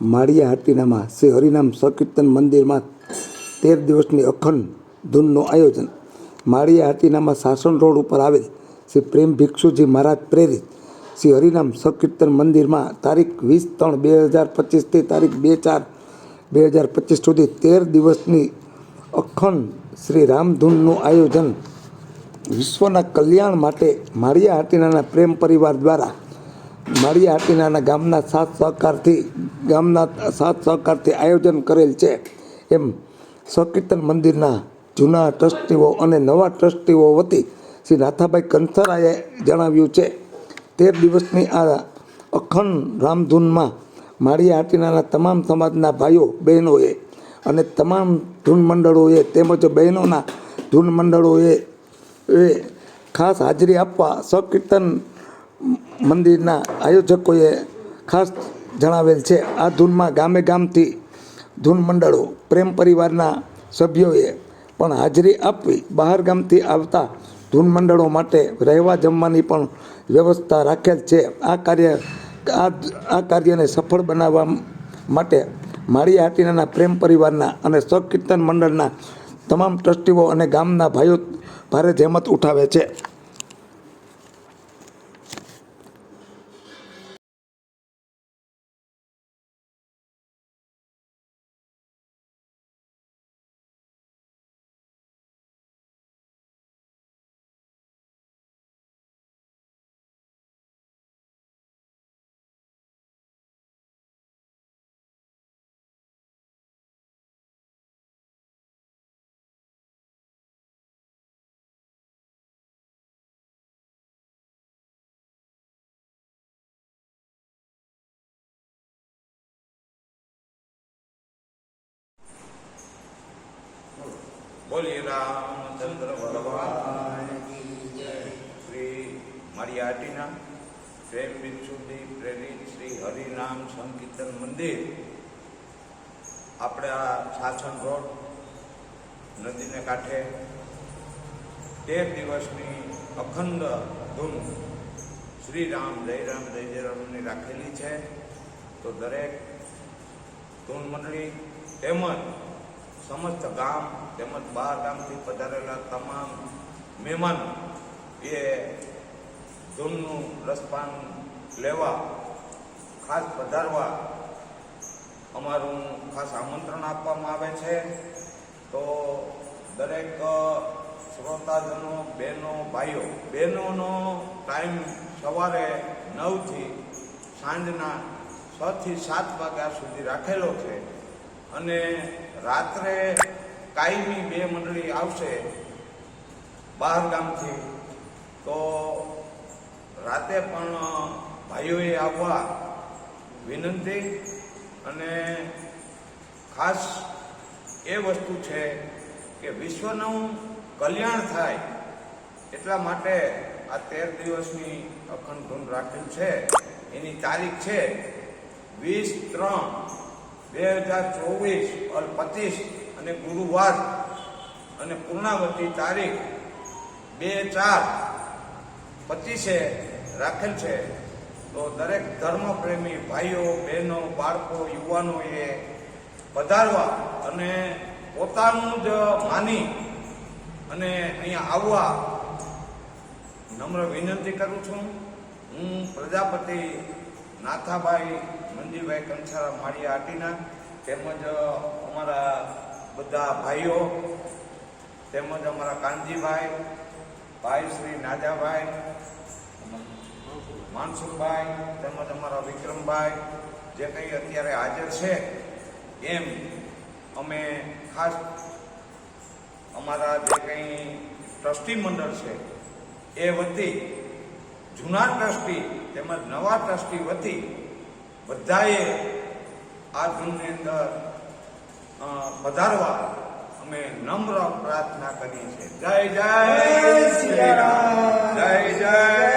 માળિયા હાટીનામાં શ્રી હરિનામ સંકીર્તન મંદિરમાં તેર દિવસની અખંડ ધૂનનું આયોજન. માળિયા હાટીનામાં શાસન રોડ ઉપર આવેલ શ્રી પ્રેમ ભિક્ષુજી મહારાજ પ્રેરિત શ્રી હરિનામ સંકીર્તન મંદિરમાં તારીખ વીસ ત્રણ બે હજાર પચીસથી તારીખ બે ચાર બે હજાર પચીસ સુધી તેર દિવસની અખંડ શ્રી રામધૂનનું આયોજન વિશ્વના કલ્યાણ માટે માળિયા હાટીનાના પ્રેમ પરિવાર દ્વારા માળિયા આટીનાના ગામના સાથ સહકારથી, ગામના સાથ સહકારથી આયોજન કરેલ છે. એમ સકીર્તન મંદિરના જૂના ટ્રસ્ટીઓ અને નવા ટ્રસ્ટીઓ વતી શ્રી નાથાભાઈ કંથરાએ જણાવ્યું છે. તેર દિવસની આ અખંડ રામધૂનમાં માળિયા આટીનાના તમામ સમાજના ભાઈઓ, બહેનોએ અને તમામ ધૂન મંડળોએ તેમજ બહેનોના ધૂન મંડળોએ એ ખાસ હાજરી આપવા સંકીર્તન મંદિરના આયોજકોએ ખાસ જણાવેલ છે. આ ધૂનમાં ગામે ગામથી ધૂન મંડળો, પ્રેમ પરિવારના સભ્યોએ પણ હાજરી આપવી, બહાર ગામથી આવતા ધૂન મંડળો માટે રહેવા જમવાની પણ વ્યવસ્થા રાખેલ છે. આ કાર્ય, આ આ કાર્યને સફળ બનાવવા માટે માળી હાટીનાના પ્રેમ પરિવારના અને સંકીર્તન મંડળના તમામ ટ્રસ્ટીઓ અને ગામના ભાઈઓ ભારે જહેમત ઉઠાવે છે. બોલી રામચંદ્ર શ્રી. મારી આટીના પ્રેમ બિનસુદી પ્રેરિત શ્રી હરિનામ સંકીર્તન મંદિર. આપણે આ સાસણ રોડ નદીને કાંઠે તેર દિવસની અખંડ ધૂન શ્રી રામ જય રામ જય જય રામની રાખેલી છે. તો દરેક ધૂન મંડળી તેમજ સમસ્ત ગામ તેમજ બહાર ગામથી પધારેલા તમામ મહેમાનો એ ધૂનનું રસપાન લેવા, ખાસ પધારવા અમારું ખાસ આમંત્રણ આપવામાં આવે છે. તો દરેક શ્રોતાજનો, બહેનો, ભાઈઓ, બહેનોનો ટાઈમ સવારે નવથી સાંજના છથી સાત વાગ્યા સુધી રાખેલો છે. અને રાત્રે કાયમી બે મંડળી આવશે બહાર ગામથી. તો રાતે પણ ભાઈઓએ આવવા વિનંતી અને ખાસ એ વસ્તુ છે કે વિશ્વનું કલ્યાણ થાય એટલા માટે આ તેર દિવસની અખંડ ધૂન રાખેલ છે. એની તારીખ છે વીસ ત્રણ બે હજાર ચોવીસ અલ પચીસ અને ગુરુવાર અને પૂર્ણાવતી તારીખ બે ચાર પચીસે રાખેલ છે. તો દરેક ધર્મપ્રેમી ભાઈઓ, બહેનો, બાળકો, યુવાનોએ પધારવા અને પોતાનું જ માની અને અહીંયા આવવા નમ્ર વિનંતી કરું છું. હું પ્રજાપતિ નાથાભાઈ મંજીભાઈ કંસારા, માળિયા આટીના તેમજ અમારા બધા ભાઈઓ તેમજ અમારા કાનજીભાઈ, ભાઈ શ્રી નાજાભાઈ, માનસુખભાઈ તેમજ અમારા વિક્રમભાઈ જે કંઈ અત્યારે હાજર છે એમ અમે ખાસ અમારા જે કંઈ ટ્રસ્ટી મંડળ છે એ વતી જૂના ટ્રસ્ટી તેમજ નવા ટ્રસ્ટી વતી બધાએ આ ધૂનની અંદર પધારવા અમે નમ્ર પ્રાર્થના કરીએ છીએ. જય જય શ્રી રામ. જય જય